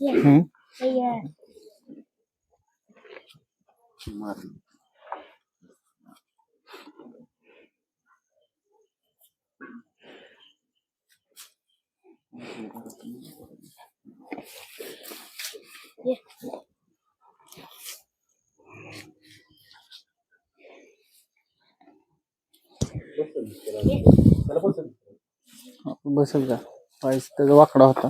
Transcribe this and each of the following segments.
हम्म. बसेल का? पायस त्याचा वाकडा होता.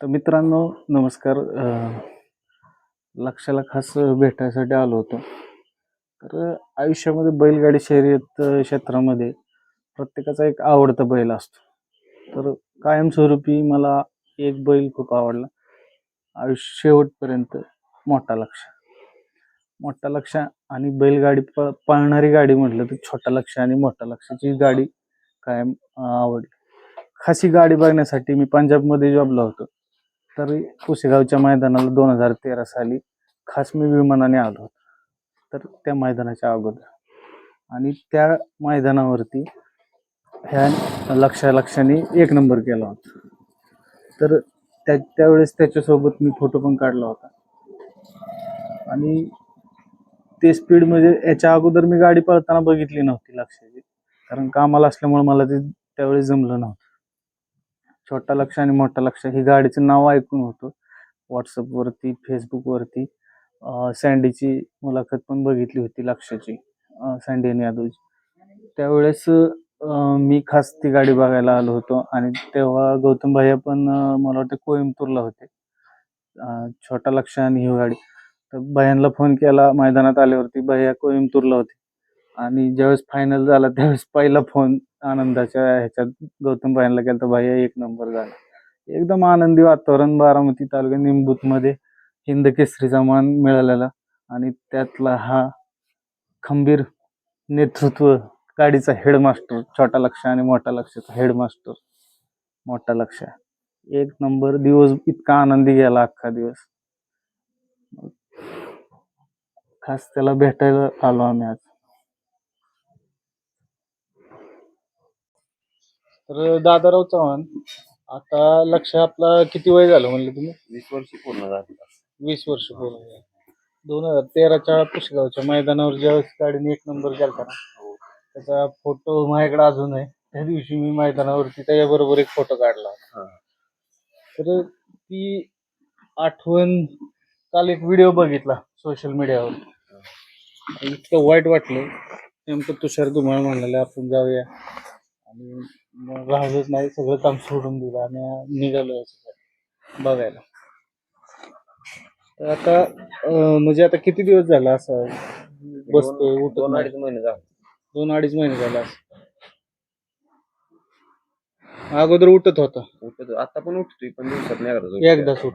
तर मित्रांनो नमस्कार. लक्षाला खास भेटायसाठी आलो होतो. तर आयुष्यामध्ये बैलगाडी शर्यत क्षेत्रामध्ये प्रत्येकाचा एक आवडता बैल असतो. तर कायमस्वरूपी मला एक बैल खूप आवडला. आयुष्य शेवटपर्यंत मोठा लक्ष. मोठा लक्ष आणि बैलगाडी प पळणारी गाडी म्हटलं तर छोटा लक्ष आणि मोठा लक्षाची गाडी कायम आवडली. खासी गाडी बघण्यासाठी मी पंजाबमध्ये जॉबला होतो. तरी पुसेगावच्या मैदानाला दोन हजार तेरा साली खास मी विमानाने आलो होतो. तर त्या मैदानाच्या अगोदर. आणि त्या मैदानावरती ह्या लक्षा लक्षाने एक नंबर केला होता. तर त्या त्यावेळेस त्याच्यासोबत मी फोटो पण काढला होता. आणि ते स्पीड म्हणजे याच्या अगोदर मी गाडी पळताना बघितली नव्हती लक्षाची कारण कामाला असल्यामुळे मला ते त्यावेळेस जमलं नव्हतं. छोटा लक्ष आणि मोठा लक्ष ही गाडीचं नाव ऐकून होतं. व्हॉट्सअपवरती फेसबुकवरती सँडीची मुलाखत पण बघितली होती लक्षाची सँडी आणि यादवची. त्यावेळेस मी खास ती गाडी बघायला आलो होतो आणि तेव्हा गौतम भैया पण मला वाटतं कोइंबतूरला होते. छोटा लक्ष आणि ही गाडी. तर भैयांना फोन केला मैदानात आल्यावरती भैया कोइंबतूरला होते. आणि ज्यावेळेस फायनल झाला त्यावेळेस पहिला फोन आनंदाच्या ह्याच्यात गौतम भाईंना गेलं तर भैया एक नंबर झाला एकदम आनंदी वातावरण बारामती तालुक्या निंबूतमध्ये हिंद केसरीचा मान मिळालेला आणि त्यातला हा खंबीर नेतृत्व गाडीचा हेडमास्टर छोटा लक्ष आणि मोठा लक्षाचा हेडमास्टर मोठा लक्ष. एक नंबर दिवस इतका आनंदी गेला अख्खा दिवस. खास त्याला भेटायला आलो आम्ही आज. तर दादाराव चव्हाण आता लक्ष आपला किती वय झालं म्हणलं तुम्ही? वीस वर्ष पूर्ण झाली. वीस वर्ष पूर्ण झाली. दोन हजार तेराच्या पुशगावच्या मैदानावर ज्यावेळेस गाडीने एक नंबर केला ना त्याचा फोटो माझ्याकडे अजून आहे. त्या दिवशी मी मैदानावरती त्याच्याबरोबर एक फोटो काढला. हा. तर ती आठवण काल एक व्हिडिओ बघितला सोशल मीडियावर इतकं वाईट वाटलं. नेमकं तुषार धुमाळ म्हणाले आपण जाऊया. आणि राहिलंच नाही सगळं काम सोडून दिलं आणि निघालो याच्यासाठी बघायला. तर आता अं, म्हणजे आता किती दिवस झाला असं बसतोय दोन- उठत दोन नाही. अडीच महिने झाले. दोन अडीच महिने झाला असं. अगोदर उठत होता. उठतो आता पण उठतोय पण दिवसात नाही करत एकदा सुट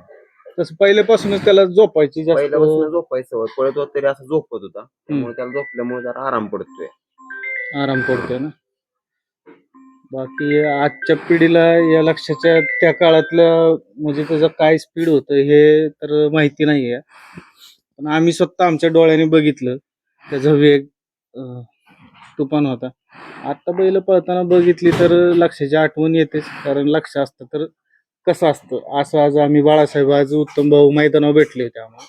तसं पहिल्यापासूनच त्याला झोपायची जास्त पहिल्यापासून झोपायचं पळत होत तरी असं झोपत होता. त्यामुळे त्याला झोपल्यामुळे जरा आराम पडतोय. आराम पडतोय ना? बाकी आजच्या पिढीला या लक्षाच्या त्या काळातल्या म्हणजे त्याचं काय स्पीड होतं हे तर माहिती नाहीये. पण आम्ही स्वतः आमच्या डोळ्याने बघितलं. त्याचा वेग अं, तुफान होता. आता बैल पळताना बघितली तर लक्षाची आठवण येतेच. कारण लक्ष असतं तर कसं असतं? असं आज आम्ही बाळासाहेब आज उत्तम भाऊ मैदानावर भेटले होते आम्हाला.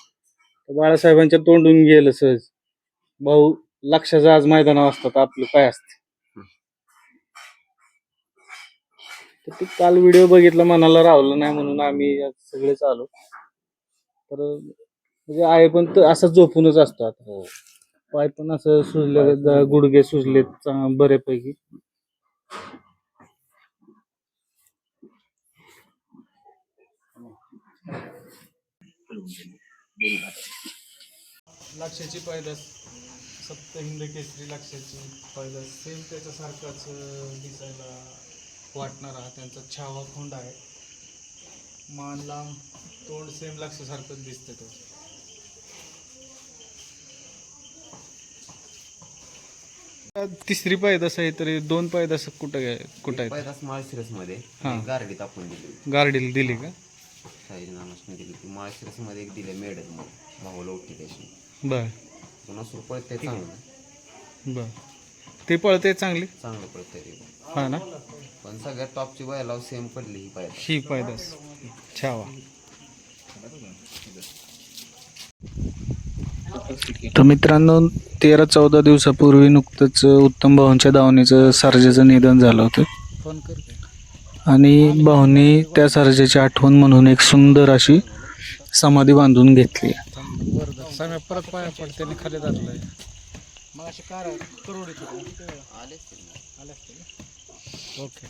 तर बाळासाहेबांच्या तोंडून गेलं सहज. भाऊ लक्षाचं आज मैदानावर असतात. आपलं काय असतं? तर ते काल व्हिडिओ बघितला मनाला रावलं नाही म्हणून आम्ही आज सगळेच आलो. तर म्हणजे आहे पण तो असाच झोपूनच असतो आता पाय पण असं सुजले गुडघे सुजलेत चांग- बऱ्यापैकी. लक्षाची पैदास सप्त हिंद केसरी लक्षाची पैदास. सेम त्याच्यासारखाच अं, दिसायला वाटणारा हा त्यांचा छावा खोंड आहे. मान लांब तोंड सेम लक्षासारखंच दिसतं तो. तिसरी पायदास आहे तरी दोन पायदास कुठं आहे कुठं आहेत? पहिलाच माळशिरसमध्ये हा. गारडीत आपण दिली गार्डीला दिली का? शाही नानासने दिली ती माळशिरसमध्ये एक दिले मेडल मग भाऊला उठली त्याची. बर. पुन्हा सुरू पळते चांगलं. बर. ते पळते चांगली? चांगलं पळते ते हा ना? पण सगळ्यात टॉपची बैलाव सेम पडली ही पाहिजे ही पायदास. छावा. तर मित्रांनो तेरा चौदा दिवसापूर्वी नुकतंच उत्तम भाऊंच्या दावणीचं सर्जेचं निधन झालं होतं. फोन कर आणि भाऊनी त्या सर्जेची आठवण म्हणून एक सुंदर अशी समाधी बांधून घेतली समय परत पाया पडते खाली जातलंय मग असे कार करोडीत ओके.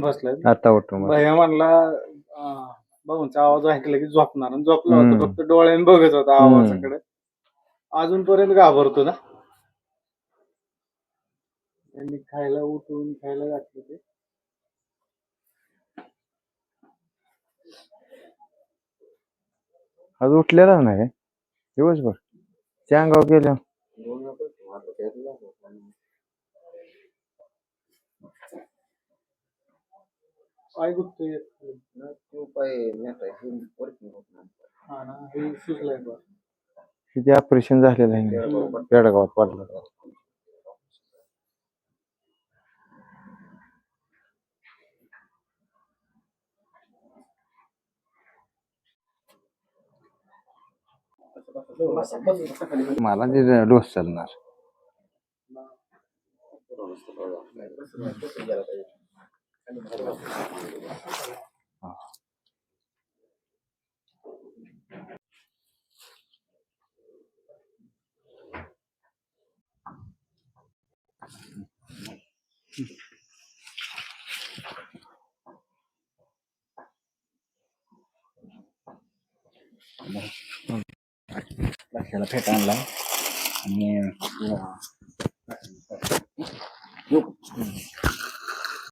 बसलाय. आता उठतो भैया म्हणला अं, भाऊंचा आवाज ऐकला की झोपणार. आणि झोपला. होता फक्त डोळ्याने बघत होता. आवाजाकडे. अजूनपर्यंत घाबरतो ना. त्यांनी खायला उठून खायला घातलं ते. आज उठलेला नाही दिवसभर. चांगाव गेल्या. पाय गुप्तोय तो पाय वर्किंग होत नाही हा ना हे सुचलंय बा किती ऑपरेशन झालेलं आहे. पेडगावात पडलं. मला ते डोस चालणार. त्याला फेट आणला आणि